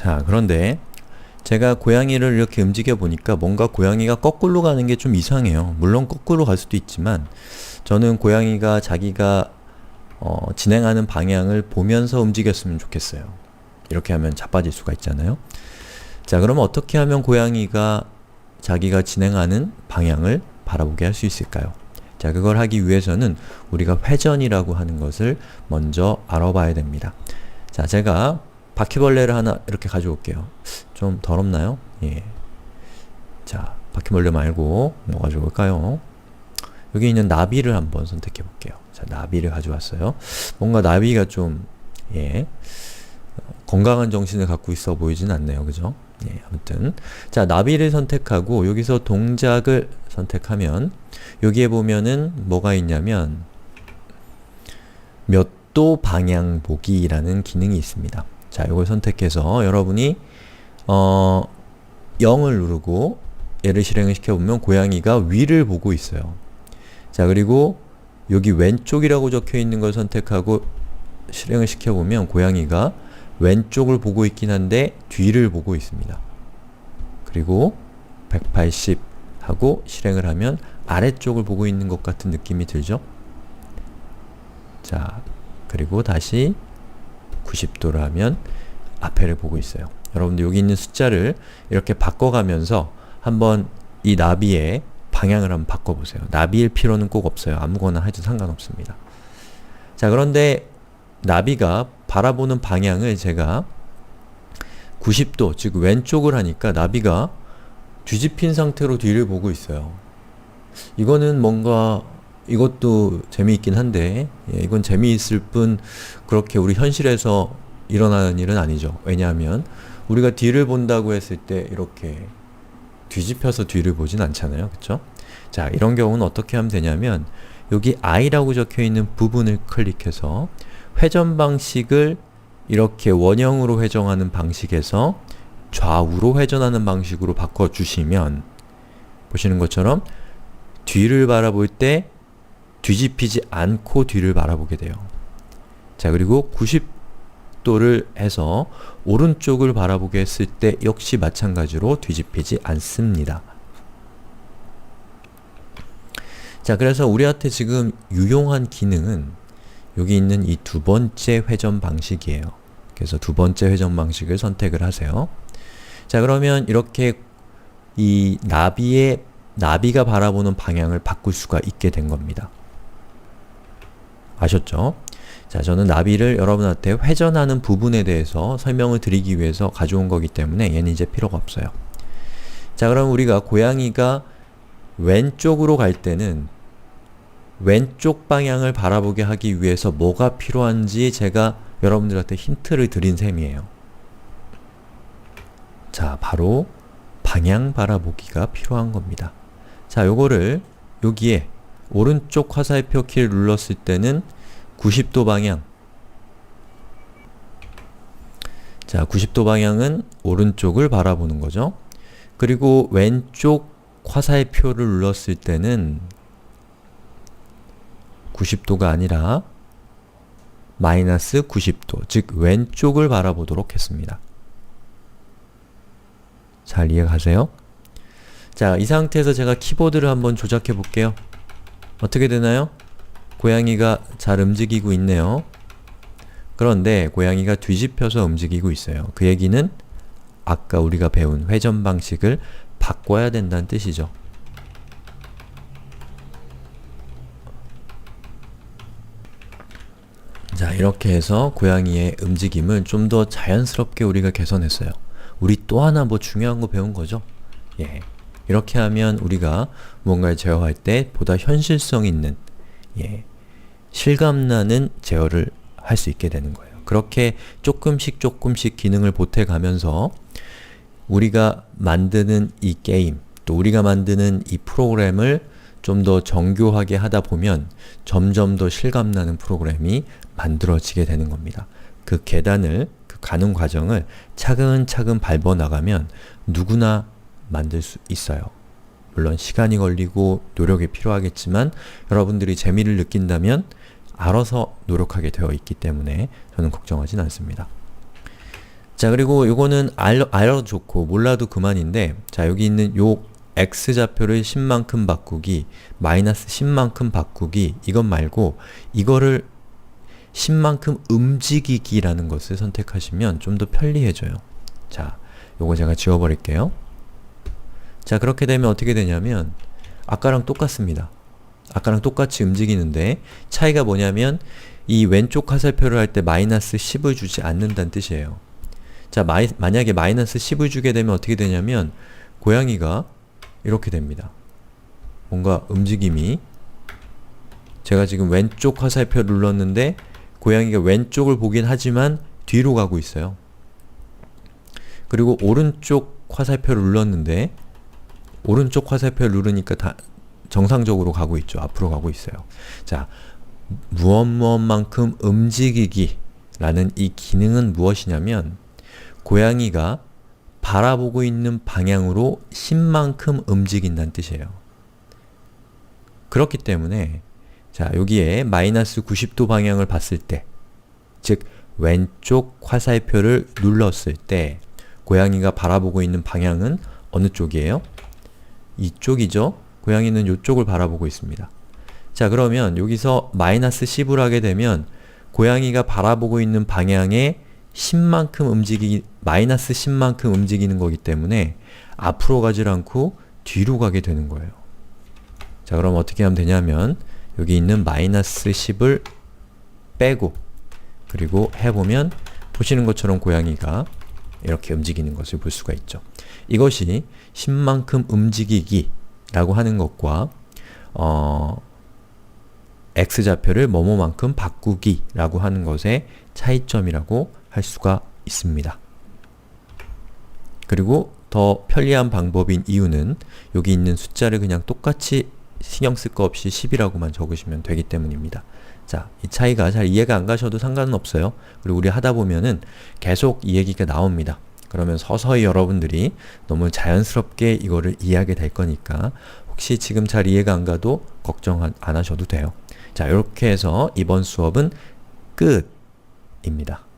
자, 그런데 제가 고양이를 이렇게 움직여 보니까 뭔가 고양이가 거꾸로 가는 게 좀 이상해요. 물론 거꾸로 갈 수도 있지만 저는 고양이가 자기가 어, 진행하는 방향을 보면서 움직였으면 좋겠어요. 이렇게 하면 자빠질 수가 있잖아요. 자, 그럼 어떻게 하면 고양이가 자기가 진행하는 방향을 바라보게 할 수 있을까요? 자, 그걸 하기 위해서는 우리가 회전이라고 하는 것을 먼저 알아봐야 됩니다. 자, 제가 바퀴벌레를 하나 이렇게 가져올게요. 좀 더럽나요? 예. 자, 바퀴벌레 말고 뭐 가져올까요? 여기 있는 나비를 한번 선택해 볼게요. 자, 나비를 가져왔어요. 뭔가 나비가 좀, 예, 건강한 정신을 갖고 있어 보이진 않네요. 그죠? 예, 아무튼. 자, 나비를 선택하고 여기서 동작을 선택하면 여기에 보면은 뭐가 있냐면 몇 도 방향 보기라는 기능이 있습니다. 자, 이걸 선택해서 여러분이 어 0을 누르고 얘를 실행을 시켜보면 고양이가 위를 보고 있어요. 자, 그리고 여기 왼쪽이라고 적혀 있는 걸 선택하고 실행을 시켜보면 고양이가 왼쪽을 보고 있긴 한데 뒤를 보고 있습니다. 그리고 180 하고 실행을 하면 아래쪽을 보고 있는 것 같은 느낌이 들죠? 자, 그리고 다시 90도를 하면 앞에를 보고 있어요. 여러분들 여기 있는 숫자를 이렇게 바꿔가면서 한번 이 나비의 방향을 한번 바꿔보세요. 나비일 필요는 꼭 없어요. 아무거나 해도 상관없습니다. 자, 그런데 나비가 바라보는 방향을 제가 90도, 즉 왼쪽을 하니까 나비가 뒤집힌 상태로 뒤를 보고 있어요. 이거는 뭔가 이것도 재미있긴 한데 예, 이건 재미있을 뿐 그렇게 우리 현실에서 일어나는 일은 아니죠. 왜냐하면 우리가 뒤를 본다고 했을 때 이렇게 뒤집혀서 뒤를 보진 않잖아요. 그쵸? 자, 이런 경우는 어떻게 하면 되냐면 여기 I라고 적혀 있는 부분을 클릭해서 회전 방식을 이렇게 원형으로 회전하는 방식에서 좌우로 회전하는 방식으로 바꿔주시면 보시는 것처럼 뒤를 바라볼 때 뒤집히지 않고 뒤를 바라보게 돼요. 자, 그리고 90도를 해서 오른쪽을 바라보게 했을 때 역시 마찬가지로 뒤집히지 않습니다. 자, 그래서 우리한테 지금 유용한 기능은 여기 있는 이 두 번째 회전 방식이에요. 그래서 두 번째 회전 방식을 선택을 하세요. 자, 그러면 이렇게 이 나비의 나비가 바라보는 방향을 바꿀 수가 있게 된 겁니다. 아셨죠? 자, 저는 나비를 여러분한테 회전하는 부분에 대해서 설명을 드리기 위해서 가져온 거기 때문에 얘는 이제 필요가 없어요. 자, 그럼 우리가 고양이가 왼쪽으로 갈 때는 왼쪽 방향을 바라보게 하기 위해서 뭐가 필요한지 제가 여러분들한테 힌트를 드린 셈이에요. 자, 바로 방향 바라보기가 필요한 겁니다. 자, 요거를 여기에 오른쪽 화살표 키를 눌렀을 때는 90도 방향 자, 90도 방향은 오른쪽을 바라보는 거죠. 그리고 왼쪽 화살표를 눌렀을 때는 90도가 아니라 마이너스 90도, 즉 왼쪽을 바라보도록 했습니다. 잘 이해가세요? 자, 이 상태에서 제가 키보드를 한번 조작해 볼게요. 어떻게 되나요? 고양이가 잘 움직이고 있네요. 그런데 고양이가 뒤집혀서 움직이고 있어요. 그 얘기는 아까 우리가 배운 회전 방식을 바꿔야 된다는 뜻이죠. 자, 이렇게 해서 고양이의 움직임을 좀 더 자연스럽게 우리가 개선했어요. 우리 또 하나 뭐 중요한 거 배운 거죠? 예. 이렇게 하면 우리가 무언가를 제어할 때 보다 현실성 있는, 예. 실감나는 제어를 할 수 있게 되는 거예요. 그렇게 조금씩 조금씩 기능을 보태가면서 우리가 만드는 이 게임, 또 우리가 만드는 이 프로그램을 좀 더 정교하게 하다 보면 점점 더 실감나는 프로그램이 만들어지게 되는 겁니다. 그 계단을, 그 가는 과정을 차근차근 밟아 나가면 누구나 만들 수 있어요. 물론 시간이 걸리고 노력이 필요하겠지만 여러분들이 재미를 느낀다면 알아서 노력하게 되어 있기 때문에 저는 걱정하진 않습니다. 자 그리고 요거는 알, 알아도 좋고 몰라도 그만인데 자 여기 있는 요 x좌표를 10만큼 바꾸기 마이너스 10만큼 바꾸기 이것 말고 이거를 10만큼 움직이기라는 것을 선택하시면 좀 더 편리해져요. 자, 요거 제가 지워버릴게요. 자, 그렇게 되면 어떻게 되냐면 아까랑 똑같습니다. 아까랑 똑같이 움직이는데 차이가 뭐냐면 이 왼쪽 화살표를 할 때 마이너스 10을 주지 않는다는 뜻이에요. 자, 마이, 만약에 마이너스 10을 주게 되면 어떻게 되냐면 고양이가 이렇게 됩니다. 뭔가 움직임이 제가 지금 왼쪽 화살표 눌렀는데 고양이가 왼쪽을 보긴 하지만 뒤로 가고 있어요. 그리고 오른쪽 화살표를 눌렀는데 오른쪽 화살표를 누르니까 다 정상적으로 가고 있죠. 앞으로 가고 있어요. 자, 무엇 무엇만큼 움직이기 라는 이 기능은 무엇이냐면 고양이가 바라보고 있는 방향으로 10만큼 움직인다는 뜻이에요. 그렇기 때문에 자 여기에 마이너스 90도 방향을 봤을 때 즉 왼쪽 화살표를 눌렀을 때 고양이가 바라보고 있는 방향은 어느 쪽이에요? 이쪽이죠? 고양이는 이쪽을 바라보고 있습니다. 자 그러면 여기서 마이너스 10을 하게 되면 고양이가 바라보고 있는 방향에 10만큼 움직이, 마이너스 10만큼 움직이는 거기 때문에 앞으로 가질 않고 뒤로 가게 되는 거예요. 자 그럼 어떻게 하면 되냐면 여기 있는 마이너스 10을 빼고 그리고 해보면 보시는 것처럼 고양이가 이렇게 움직이는 것을 볼 수가 있죠. 이것이 10만큼 움직이기 라고 하는 것과 어, x좌표를 뭐뭐만큼 바꾸기 라고 하는 것의 차이점이라고 할 수가 있습니다. 그리고 더 편리한 방법인 이유는 여기 있는 숫자를 그냥 똑같이 신경 쓸 거 없이 10이라고만 적으시면 되기 때문입니다. 자, 이 차이가 잘 이해가 안 가셔도 상관은 없어요. 그리고 우리 하다 보면은 계속 이 얘기가 나옵니다. 그러면 서서히 여러분들이 너무 자연스럽게 이거를 이해하게 될 거니까 혹시 지금 잘 이해가 안 가도 걱정 안 하셔도 돼요. 자, 이렇게 해서 이번 수업은 끝입니다.